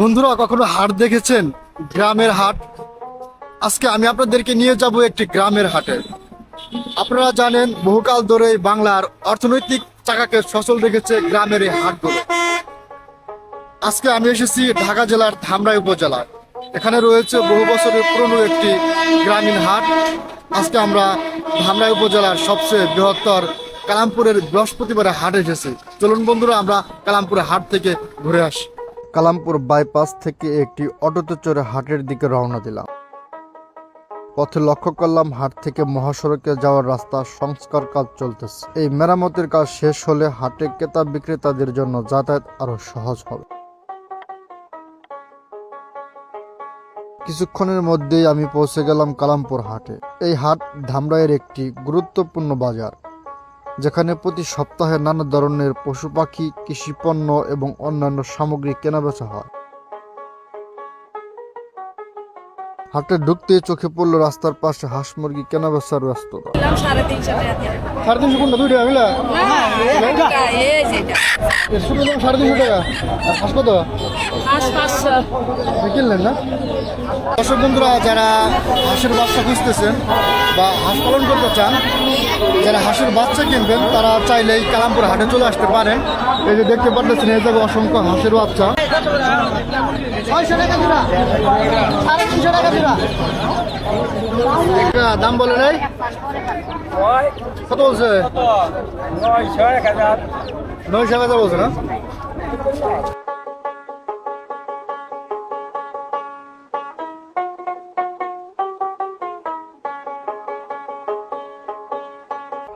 বন্ধুরা, কখনো হাট দেখেছেন? গ্রামের হাট। আজকে আমি আপনাদেরকে নিয়ে যাব একটি গ্রামের হাটে। আপনারা জানেন, বহুকাল ধরে বাংলার অর্থনৈতিক চাকাকে সচল রেখেছে গ্রামের এই হাটগুলো। আজকে আমি এসেছি ঢাকা জেলার ধামরাই উপজেলায় এখানে রয়েছে বহু বছরের পুরনো একটি গ্রামীণ হাট। আজকে আমরা ধামরাই উপজেলার সবচেয়ে বৃহত্তর কালামপুরের বৃহস্পতিবারে হাট এসেছি। চলুন বন্ধুরা, আমরা কালামপুরের হাট থেকে ঘুরে আসি। কালামপুর বাইপাস থেকে একটি অটোতে চড়ে হাটের দিকে রওনা দিলাম। পথে লক্ষ্য করলাম হাট থেকে মহাসড়কে যাওয়ার রাস্তা, সংস্কার কাজ চলতেছে। এই মেরামতের কাজ শেষ হলে হাটে ক্রেতা বিক্রেতাদের জন্য যাতায়াত আরও সহজ হবে। কিছুক্ষণের মধ্যেই আমি পৌঁছে গেলাম কালামপুর হাটে। এই হাট ধামরাইয়ের একটি গুরুত্বপূর্ণ বাজার। যেখানে প্রতি সপ্তাহে নানা ধরনের পশু পাখি কৃষি পণ্য এবং অন্যান্য সামগ্রী কেনাবেচা হয়। হাটে ঢুকতে চোখে পড়ল রাস্তার পাশে হাঁস মুরগি কেনাবেচার ব্যস্ততা। দাম সাড়ে তিনশো টাকা। হাঁস কত? কিনলেন না? দর্শক বন্ধুরা যারা হাঁসের বাচ্চা খুঁজতেছেন বা হাঁস পালন করতে চান যারা হাঁসের বাচ্চা কিনবেন তারা চাইলে এই কালামপুর হাটে চলে আসতে পারেন। এই যে দেখতে পাচ্ছেন এই জায়গায় অসংখ্য হাঁসের বাচ্চা। ছয়শো টাকা জোড়া সাড়ে তিনশো টাকা জোড়া। দাম বলে নাই? কত বলছে? নয়শো হাজার বলছে না?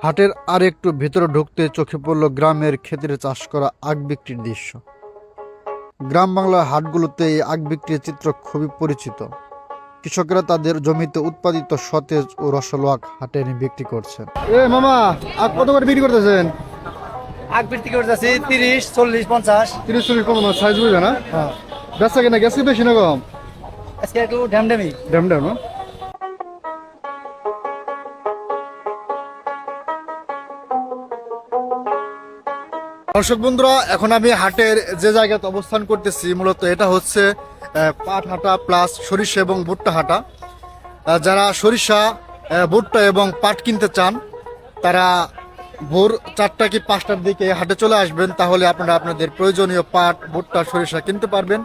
হাটের আর একটু ভেতরে ঢুকতে চোখে পড়ল গ্রামের ক্ষেতের চাষ করা আখ বিক্রির দৃশ্য। গ্রাম বাংলার হাটগুলোতে এই আখ বিক্রির চিত্র খুবই পরিচিত। কৃষকরা তাদের জমিতে উৎপাদিত সতেজ ও রসালো আখ হাটে এনে বিক্রি করছেন। এ মামা আখ কত করে বিক্রি করতেছেন? আগ বৃত্তি করে যাচ্ছি তিরিশ চল্লিশ পঞ্চাশ। তিরিশ চল্লিশ সাইজ বুঝে না? বেচা কিনা গেছে বেশি না কম? আজকে একটু ড্যাম ড্যাম দর্শক বন্ধুরা, এখন আমি হাটের যে জায়গাতে অবস্থান করতেছি, মূলত এটা হচ্ছে পাট হাটা প্লাস সরিষা এবং ভুট্টা হাটা। যারা সরিষা ভুট্টা এবং পাট কিনতে চান, তারা ভোর চারটা কি পাঁচটার দিকে হাটে চলে আসবেন, তাহলে আপনারা আপনাদের প্রয়োজনীয় পাট, ভুট্টা, সরিষা কিনতে পারবেন।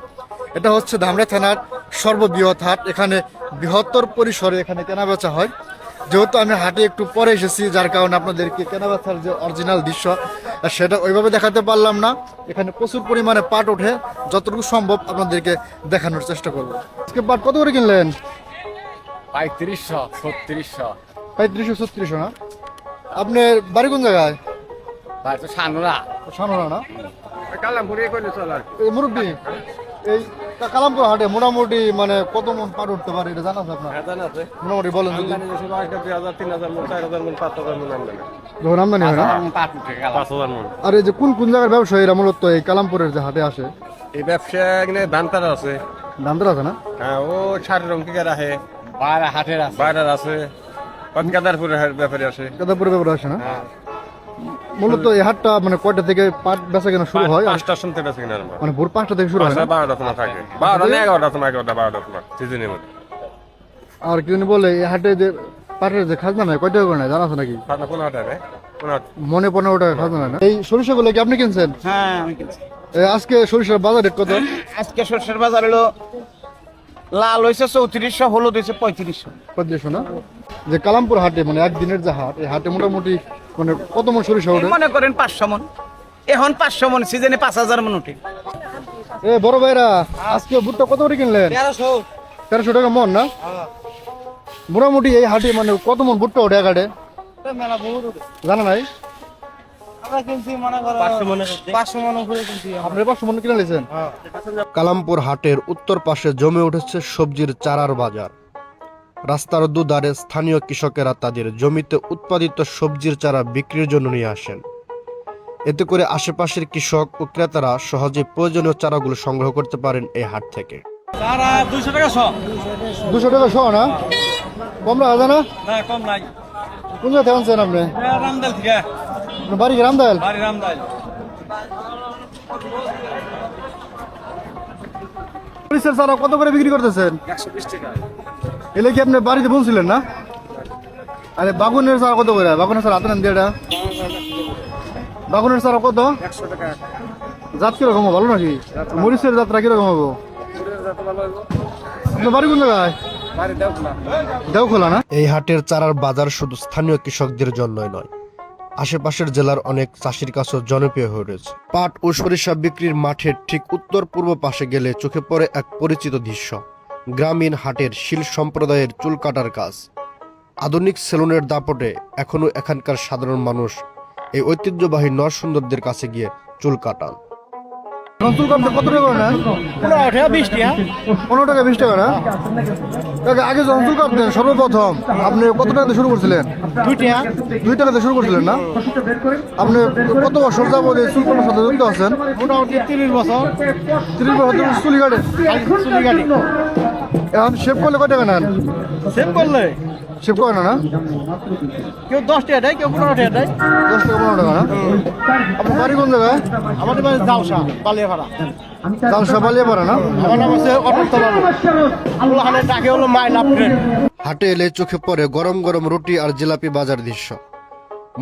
এটা হচ্ছে ধামরা থানার সর্ববৃহৎ হাট, এখানে বৃহত্তর পরিসরে এখানে কেনাবেচা হয়। যেহেতু আমি হাটে একটু পরে এসেছি যার কারণে আপনাদেরকে কেনাবেচার যে অরিজিনাল দৃশ্য সেটা ওইভাবে দেখাতে পারলাম না। এখানে প্রচুর পরিমাণে পাট ওঠে। যতটুকু সম্ভব আপনাদেরকে দেখানোর চেষ্টা করব। আজকে পাট কত করে কিনলেন? পঁয়ত্রিশশো ছত্রিশশো। পঁয়ত্রিশশো ছত্রিশশো না? আপনার বাড়ি কোন জায়গায়? সানুরা। সানোরা না? মুরব্বী? এই কা- কালামপুর হাটে মোটামুটি মানে কত মন পাট উঠতে পারে এটা জানা আছে আপনার? জানা আছে। মোটামুটি বলেন যদি। দুই হাজার তিন হাজার মন চার হাজার মন পাঁচ হাজার মন আমদানি। যখন আমদানি হয় না? পাঁচ হাজার মন আর এই যে কোন কোন জায়গার ব্যবসায়ীরা মূলত এই কালামপুরের যে হাটে আসে? এই ব্যবসা এখানে ধান আছে। দামদার আছে না? হ্যাঁ ও সার রং টিকার আছে বাইরে হাটের আছে। বাইরের আছে। কনকাদারপুরের ব্যাপারে আছে কেদারপুরে ব্যবহার আসে না? হ্যাঁ। মূলত এই হাটটা মানে কয়টা থেকে পাট বেচা কেনা শুরু হয়? আর পাঁচটা শুনতে পেয়েছি কিনা মানে ভোর পাঁচটা থেকে শুরু হয় না? বারোটা তোমার থাকে। বারোটা না এগারোটা তোমার এগারোটা বারোটা তোমার সিজনের মধ্যে। আর কি জানি বলে এই হাটে যে পাটের যে খাজনা নেয় কয় টাকা করে নেয়? জানা আছে নাকি? আপনার কোন হাটে রে মনে পনেরো টাকা খাজনা না? এই সরিষাগুলো কি আপনি কিনছেন? হ্যাঁ আমি কিনছি। আজকে সরিষার বাজার রেট কত? আজকে সর্ষের বাজার হলো লাল হয়েছে চৌত্রিশশো হলুদ হয়েছে পঁয়ত্রিশশো। পঁয়ত্রিশশো না? যে কালামপুর হাটে মানে একদিনের যে হাট এই হাটে মোটামুটি মানে কত মন সরিষা ওঠে? মনে করেন পাঁচশো মন। এখন পাঁচশো মন সিজনে পাঁচ হাজার মন উঠে। এ বড় ভাইরা আজকে ভুট্টা কত করে কিনলেন? তেরোশো। তেরোশো টাকা মন না? মোটামুটি এই হাটে মানে কত মন ভুট্টা ওঠে এক হাটে? জানা নাই? আমরা কিনছি মনে করো পাঁচশো মন উপরে কিনছি আপনি পাঁচশো মন কিনে নিয়েছেন? কালামপুর হাটের উত্তর পাশে জমে উঠেছে সবজির চারার বাজার। রাস্তার দুধারে স্থানীয় কৃষকেরা তাদের জমিতে উৎপাদিত সবজির চারা বিক্রির জন্য নিয়ে আসেন। এতে করে আশেপাশের কৃষক ও ক্রেতারা সহজে প্রয়োজনীয় চারাগুলো সংগ্রহ করতে পারেন এই হাট থেকে। তারা দুইশো টাকা শ। দুশো টাকা সহ না? কম রাখা না? না কম নাই। কোন জায়গায় আনছেন আপনি? রামদাল থেকে। বাড়ি রামদাল বাড়ি রামদাল চারা কত করে বিক্রি করতেছেন? এলে কি আপনি বাড়িতে বলছিলেন না? আরে বাগুনের চারা কত করে? বাগুনের হাতে নেন দিয়ে বাগুনের চারা কত? জাত কীরকম? ভালো নাকি? মরিচের যাত্রা কীরকম হব? আপনার বাড়ি কোন জায়গায়? না? এই হাটের চারার বাজার শুধু স্থানীয় কৃষকদের জন্যই নয়, আশেপাশের জেলার অনেক চাষির কাছেও জনপ্রিয় হয়ে রয়েছে। পাট ও সরিষা বিক্রির মাঠের ঠিক উত্তর পূর্ব পাশে গেলে চোখে পড়ে এক পরিচিত দৃশ্য। গ্রামীণ হাটের শিল সম্প্রদায়ের চুল কাটার কাজ। আধুনিক সেলুনের দাপটে এখনও এখানকার সাধারণ মানুষ এই ঐতিহ্যবাহী নরসুন্দরদের কাছে গিয়ে চুল কাটান। চুল কাটতে কত টাকা করে নেন? পনেরো টাকা বিশ টাকা। পনেরো টাকা বিশ টাকা না? কাকা, আগে যখন চুল কাটতেন সর্বপ্রথম আপনি কত টাকাতে শুরু করছিলেন? দুই টাকা। দুই টাকাতে শুরু করছিলেন না? আপনি কত বছর যাবত এই চুল কাটার সাথে যুক্ত আছেন? মোটামুটি তিরিশ বছর। তিরিশ বছর ধরে চুলি কাটে। চুলি কাটি। এখন শেভ করলে কয় টাকা নেন? সেভ করলে করে না না? কেউ দশ টাকা দেয় কেউ পনেরো টাকা দেয়। দশ টাকা পনেরো টাকা না? আপনার বাড়ি কোন জায়গায়? আমাদের বাড়ি জালসা বালিয়াপাড়া। না? আমার নাম হচ্ছে অটল ডাকে হলো মাইল আপগ্রেড হাটে এলে চোখে পড়ে গরম গরম রুটি আর জিলাপি বাজার দৃশ্য।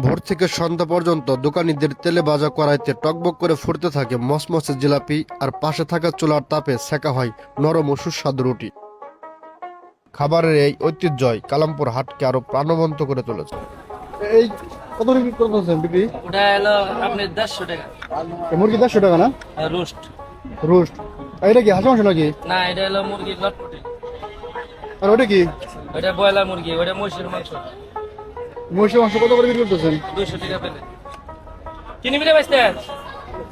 ভোর থেকে সন্ধ্যা পর্যন্ত দোকানিদের তেলে ভাজা কড়াইতে টকবক করে ফুটতে থাকে মসমসে জিলাপি আর পাশে থাকা চুলার তাপে সেকা হয় নরম ও সুস্বাদু রুটি। খাবারের এই ঐতিহ্যই কালামপুর হাটকে আরও প্রাণবন্ত করে তুলেছে। এই কত বিক্রি করতেছেন বিক্রি? ওটা হলো আপনি দেড়শো টাকা। মুরগি দেড়শো টাকা না? রোস্ট। রোস্ট। এটা কি হাঁস মাংস নাকি? না এটা হলো লটপটি আর ওটা কি? ওটা ব্রয়লার মুরগি ওটা মহিষের মাংস। মহিষের মাংস কত করে বিক্রি করতেছেন? দুশো টাকা পেলে কিনে মিলে বেচতে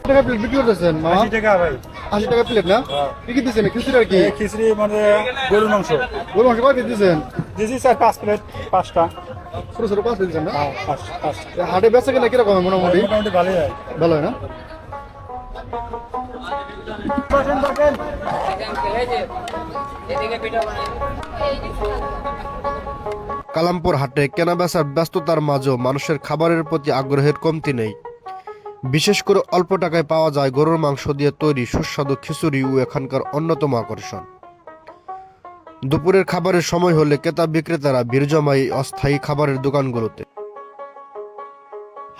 টাকা প্লেট বিক্রি করতেছেন মামা? টাকা ভাই। আশি টাকা প্লেট না? কি কি দিচ্ছেন খিচুড়ি আর কি? খিচড়ি মানে গরুর মাংস। গরু মাংস কয় পিস দিচ্ছেন দিয়েছি স্যার পাঁচ প্লেট পাঁচটা। ছোট ছোট পাঁচ দিচ্ছেন না? হ্যাঁ, হাটে বেচা কিনা কীরকম মোটামুটি? মোটামুটি ভালোই হয়। ভালো হয় না? কালামপুর হাটে কেনাবেচার ব্যস্ততার মাঝেও মানুষের খাবারের প্রতি আগ্রহের কমতি নেই। বিশেষ করে অল্প টাকায় পাওয়া যায় গরুর মাংস দিয়ে তৈরি সুস্বাদু খিচুড়ি ও এখানকার অন্যতম আকর্ষণ। দুপুরের খাবারের সময় হলে ক্রেতা বিক্রেতারা ভিড় জমায় অস্থায়ী খাবারের দোকানগুলোতে।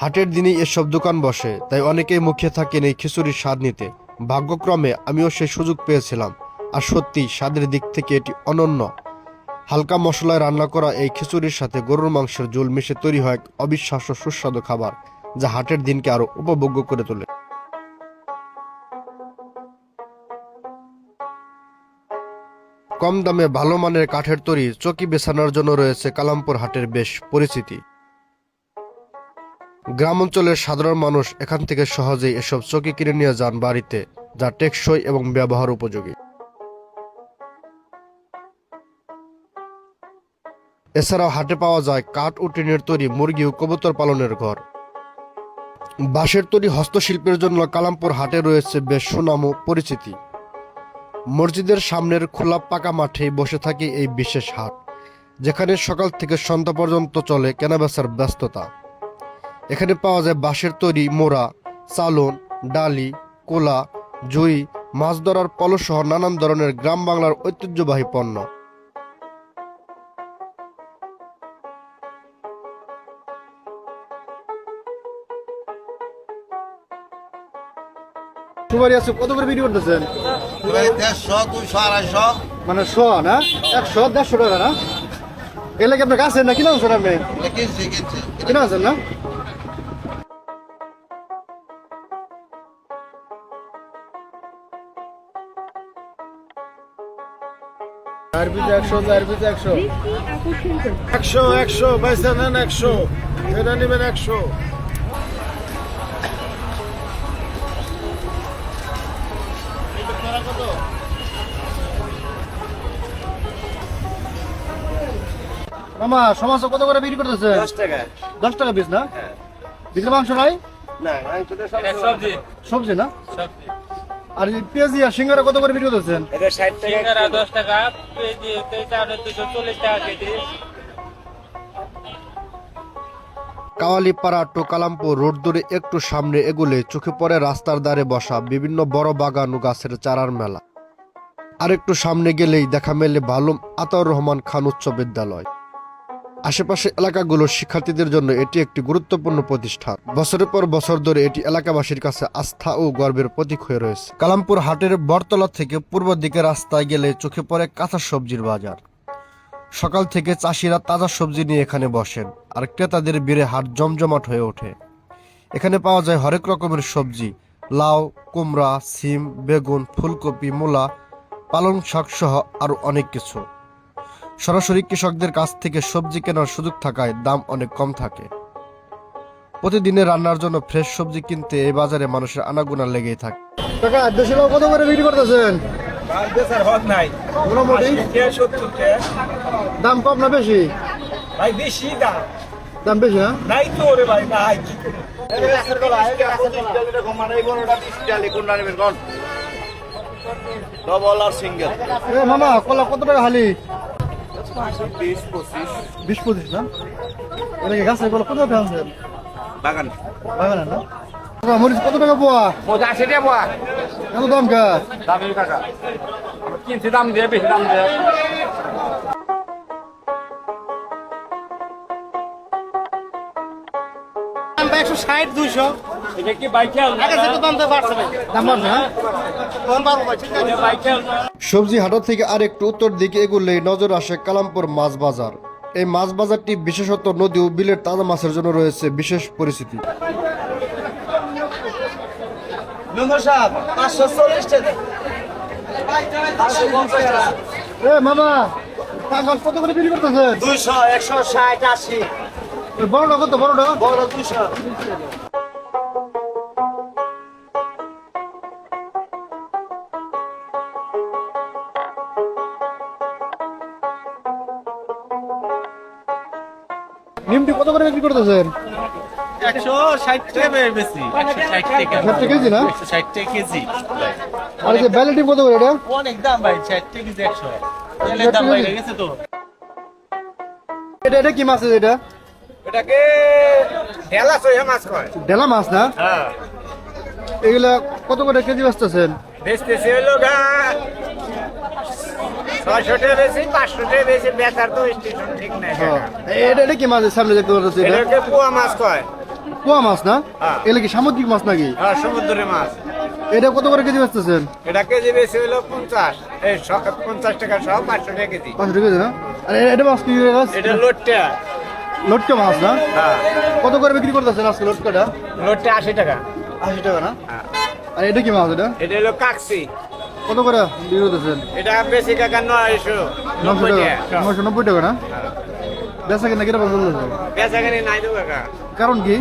হাটের দিনেই এসব দোকান বসে, তাই অনেকেই মুখে থাকেন এই খিচুড়ির স্বাদ নিতে। ভাগ্যক্রমে আমিও সেই সুযোগ পেয়েছিলাম, আর সত্যি স্বাদের দিক থেকে এটি অনন্য। হালকা মশলায় রান্না করা এই খিচুড়ির সাথে গরুর মাংসের ঝোল মিশে তৈরি হয় এক অবিশ্বাস্য সুস্বাদু খাবার। যা হাটের দিনকে আরও উপভোগ্য করে তোলে। কম দামে ভালো মানের কাঠের তৈরি, চকি বেছানোর জন্য রয়েছে কালামপুর হাটের বেশ পরিচিতি। গ্রাম অঞ্চলের সাধারণ মানুষ এখান থেকে সহজেই এসব চকি কিনে নিয়ে যান বাড়িতে, যা টেকসই এবং ব্যবহার উপযোগী। এছাড়াও হাটে পাওয়া যায় কাঠ ও টিনের তৈরি, মুরগি ও কবুতর পালনের ঘর। বাঁশের তৈরি হস্তশিল্পের জন্য কালামপুর হাটে রয়েছে বেশ সুনাম ও পরিচিতি। মসজিদের সামনের খোলা পাকা মাঠে বসে থাকে এই বিশেষ হাট, যেখানে সকাল থেকে সন্ধ্যা পর্যন্ত চলে কেনাবেচার ব্যস্ততা। এখানে পাওয়া যায় বাঁশের তৈরি মোড়া, চালন, ডালি, কোলা, জুই, মাছ ধরার পলসহ নানান ধরনের গ্রাম বাংলার ঐতিহ্যবাহী পণ্য। সুপারি আছে কত করে বিক্রি করতেছেন? দেড়শো দুইশো আড়াইশো। মানে শ না? একশো দেড়শো টাকা না? এগুলো কি আপনার কাছে না কিনা আনছেন আপনি? কিনা আনছেন না? একশো একশো। পয়সা একশো? এটা নেবেন একশো। মামা সমাজ কত করে বিক্রি করতেছে? দশ টাকা। দশ টাকা পিস না? বিক্রি মাংস নাই? সবজি। সবজি না? আর পেঁয়াজি আর সিঙ্গারা কত করে বিক্রি করতেছেন? এটা ষাট টাকা সিঙ্গারা দশ টাকা কেজি দুশো চল্লিশ টাকা KG. Kawalipara to Kalampur road ধরে একটু সামনে এগুলে চোখে পড়ে রাস্তার ধারে বসা বিভিন্ন বড় বাগান ও গাছের চারার মেলা। আর একটু সামনে গেলেই দেখা মেলে বালুম আতাউর রহমান খান উচ্চ বিদ্যালয়। আশেপাশে এলাকাগুলোর শিক্ষার্থীদের জন্য এটি একটি গুরুত্বপূর্ণ প্রতিষ্ঠান। বছরের পর বছর ধরে এটি এলাকাবাসীর কাছে আস্থা ও গর্বের প্রতীক হয়ে রয়েছে। কালামপুর হাটের বটতলা থেকে পূর্ব দিকে রাস্তায় গেলে চোখে পড়ে কাঁচা সবজির বাজার। সকাল থেকে চাষিরা তাজা সবজি নিয়ে এখানে বসেন আর ক্রেতাদের ভিড়ে হাট জমজমাট হয়ে ওঠে। এখানে পাওয়া যায় হরেক রকমের সবজি, লাউ, কুমড়া, সিম, বেগুন, ফুলকপি, মূলা, পালং শাক সহ আরও অনেক কিছু। সরাসরি কৃষকদের কাছ থেকে সবজি কেনার সুযোগ থাকায় দাম অনেক কম থাকে। প্রতিদিনে রান্নার জন্য ফ্রেশ সবজি কিনতে এই বাজারে মানুষের আনাগোনা লেগেই থাকে। কাকা দেশি লাউ কত করে বিক্রি করতেছেন? স্যার হক নাই। মোটামুটি সত্তর দাম কম না বেশি? ভাই বেশি দাম। দাম বেশি না নাই তো রে ভাই নাই। ডবল আর সিঙ্গেল মামা কলা কত টাকা হালি? বিশ পঁচিশ না? এটা কি গাছের কলা কত টাকা আনছেন বাগান। বাগানে না? মরিচ কত টাকা পোয়া? পঁচাশি টাকা পোয়া। এত দাম কা দামি কাকা। কিনছি দাম দিয়ে বেশি দাম দিয়ে। একশো ষাট দুইশো। এটা কি বাইকে দাম বাড়ছে দাম বাড়ছে হ্যাঁ সবজি হাট থেকে আর একটু উত্তর দিকে এগুলেই নজর আসে কালামপুর মাছ বাজার। এই মাছ বাজারটি বিশেষত নদী ও বিলের তাজা মাছের জন্য রয়েছে বিশেষ চল্লিশ মামা কত করে বিক্রি করতেছেন? দুইশো একশো ষাট আশি। বড়টা কত বড়টা? বড় দুইশো। কত করে বিক্রি করতেছেন? একশো ষাট টাকা বেশি। ষাট টাকা কেজি না? ষাট টাকা কেজি। আর যে ব্যালেটি কত করে এটা? অনেক দাম ভাই ষাট টাকা কেজি একশো। দাম বাইরে গেছে তো। এটা এটা কি মাছ আছে এটা? এটাকে সহে মাছ কয়। ডেলা মাছ না? হ্যাঁ। এগুলা কত করে কেজি বেচতেছেন? বেচতেছে হলো গা হ্যাঁ। এটা এটা কি মাছ? সামনে দেখতে পাচ্ছি পোয়া মাছ কয়? পোয়া মাছ না? হ্যাঁ। কি সামুদ্রিক মাছ নাকি? সমুদ্রের মাছ। এটা কত করে কেজি বেচতেছেন? এটা কেজি বেশি হলো পঞ্চাশ। এই পঞ্চাশ টাকা সহ পাঁচশো টাকা কেজি। পাঁচশো কেজি না? আর এটা মাছ কি মাছ এটা লোটটা লটকা মাছ না? হ্যাঁ। কত করে বিক্রি করতেছেন আজকে লটকাটা? লোটটা আশি টাকা। আশি টাকা না। আর এটা কি মাছ এটা? এটা হলো কাকসি। কত করে? বিক্রি করতেছেন এটা বেশি কাকা নয়শো নশো টাকা? নশো নব্বই টাকা না? বেচা কিনা কিনা চলতেছে? বেচা কিনে নাই তো কাকা। কারণ কি?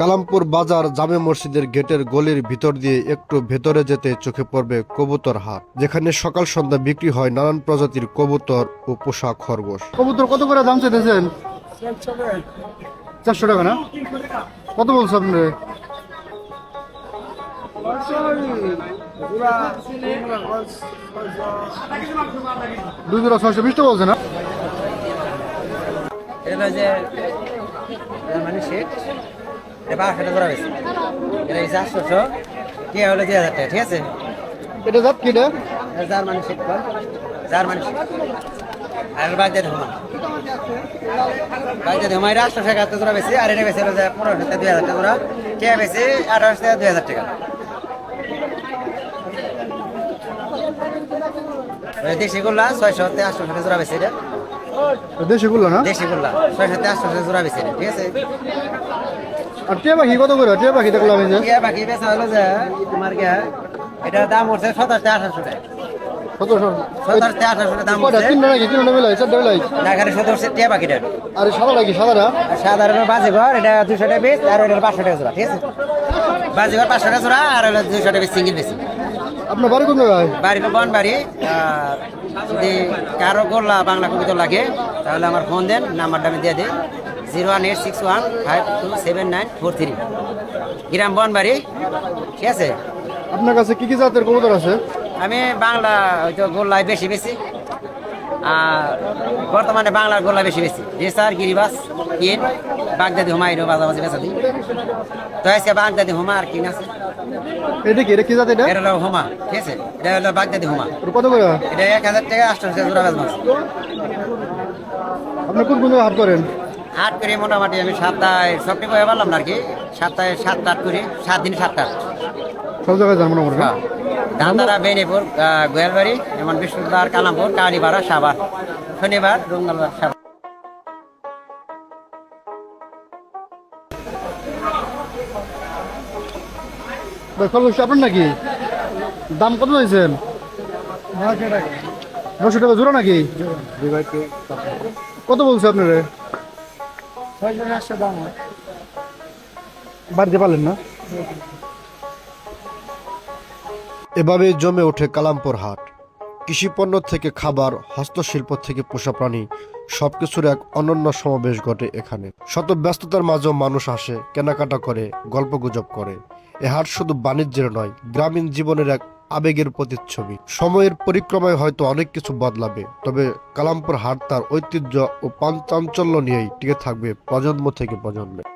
কালামপুর বাজার জামে মসজিদের গেটের গলির ভিতর দিয়ে একটু ভেতরে যেতে চোখে পড়বে কবুতর হাট যেখানে সকাল সন্ধ্যা বিক্রি হয় নানান প্রজাতির কবুতর ও পোষা খরগোশ। কবুতর কত করে দাম চাইতেছেন? চারশো টাকা না? কত বলছো আপনি? দুই জোড়া ছয়শো বিশ টাকা বলছে না? এটা যে মানে সেট এটা বারোশো টাকা করা হয়েছে এটা চারশোশো। কি হলো দুই হাজার টাকা ঠিক আছে? এটা জাত কি এটা? এটা জার্মানি সেট কর জার্মানি সেট আর বাজে ধোমা বাজে ধোমা এটা আটশো টাকা জোড়া বেশি আর এটা বেশি পনেরোশো থেকে দুই হাজার টাকা জোড়া কে বেশি আঠারোশো থেকে দুই হাজার টাকা। দেশি গুলা ছয়শো থেকে আটশো টাকা জোড়া বেশি এটা। দেশি গুলো না? দেশি গুলা ছয়শো থেকে আটশো টাকা জোড়া বেশি ঠিক আছে? আর টিয়া পাখি কত করে টিয়া পাখি দেখলাম যে। টিয়া পাখি বেচা হলো যে তোমার গিয়া দাম হচ্ছে সতেরো থেকে আঠারোশো টাকা। সতেরোশো সতেরো থেকে আঠারোশো টাকা দাম কয়টা? হচ্ছে। তিনটা নাকি? তিনটা মিলাই চারটা মিলাই ঢাকার সতেরো টিয়া পাখিটার। আর এই সাদাটা? কি সাদাটা আর সাধারণ বাজিঘর এটা দুশো টাকা পিস আর ওটা পাঁচশো টাকা জোড়া ঠিক আছে? বাজিঘর পাঁচশো টাকা জোড়া আর ওটা দুশো টাকা সিঙ্গেল বেশি। আপনার বাড়ি কোন জায়গায়? বাড়ি তো বন বাড়ি যদি কারও গোল্লা বাংলা কবিতা লাগে তাহলে আমার ফোন দেন নাম্বারটা আমি দিয়ে দিই। Zero one eight six one five two seven nine four three. গ্রাম বনবাড়ি ঠিক আছে? আপনার কাছে কি কি জাতের কবুতর আছে? আমি বাংলা হয়তো গোল্লায় বেশি বেশি আর বর্তমানে বাংলার গোল্লা বেশি বেশি। রেসার গিরিবাস কিন বাগদাদি হুমা এরও মাঝামাঝি বেচা দিই। তো আজকে বাগদাদি হুমা আর কিন আছে। এটা কি এটা কি জাত এটা? এটা হলো হুমা ঠিক আছে? এটা হলো বাগদাদি হুমা। কত করে? এটা এক হাজার টাকা আটশো জোড়া বেচা আপনি কোন কোন হাট করেন? আট করে মোটামুটি আমি সপ্তাহে সবটি করে পারলাম না আর কি। সপ্তাহে সাত আট করে সাত দিন সাতটা সব জায়গায় যান মোটামুটি। হ্যাঁ বেনিপুর গোয়ালবাড়ি যেমন বৃহস্পতিবার কালামপুর কালীপাড়া সাবার শনিবার রঙ্গলবার সাবার ভাই আপনার নাকি? দাম কত চাইছেন নশো টাকা জোড়া নাকি? কত বলছে আপনারে? বাড়িতে পারলেন না? এভাবে জমে ওঠে কালামপুর হাট। কৃষিপণ্য থেকে খাবার, হস্তশিল্প থেকে পোষা প্রাণী সবকিছুর এক অনন্য সমাবেশ ঘটে এখানে। শত ব্যস্ততার মাঝেও মানুষ আসে, কেনাকাটা করে, গল্প গুজব করে। এ হাট শুধু বাণিজ্যের নয়, গ্রামীণ জীবনের এক আবেগের প্রতিচ্ছবি। সময়ের পরিক্রমায় হয়তো অনেক কিছু বদলাবে, তবে কালামপুর হাট তার ঐতিহ্য ও পাঞ্চাঞ্চল্য নিয়েই টিকে থাকবে প্রজন্ম থেকে প্রজন্মে।